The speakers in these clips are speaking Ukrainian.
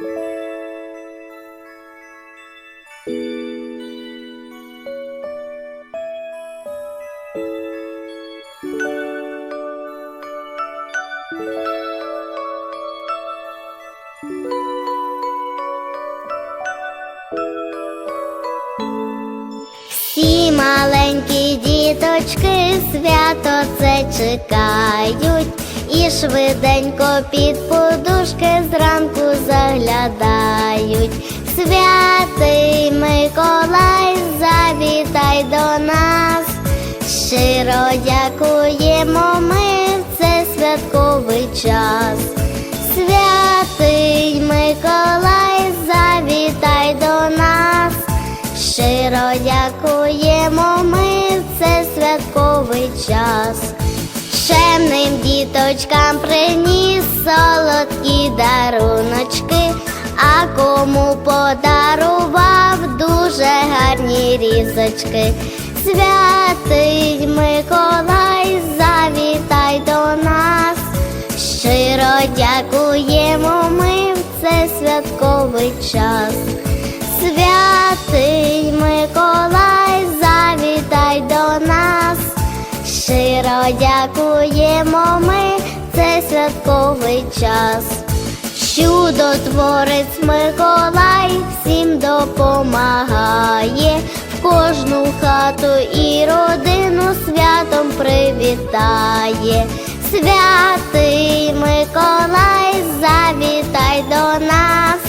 Всі маленькі діточки свято це чекають, і швиденько під подушки зранку заглядають. Святий Миколай, завітай до нас. Щиро дякуємо ми в цей святковий час. Святий Миколай, завітай до нас. Щиро дякуємо ми в цей святковий час. Чемним діточкам приніс солодкі кому подарував дуже гарні різочки. Святий Миколай, завітай до нас. Щиро дякуємо ми в цей святковий час. Святий Миколай, завітай до нас. Щиро дякуємо ми в цей святковий час. Чудотворець Миколай всім допомагає, в кожну хату і родину святом привітає. Святий Миколай, завітай до нас.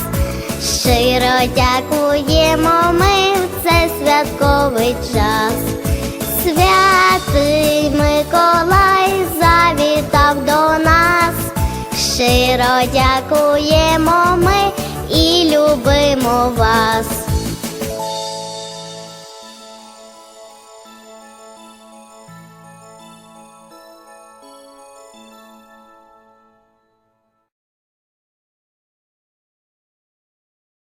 Щиро дякуємо ми в цей святковий час. Святий Миколай дякуємо ми і любимо вас.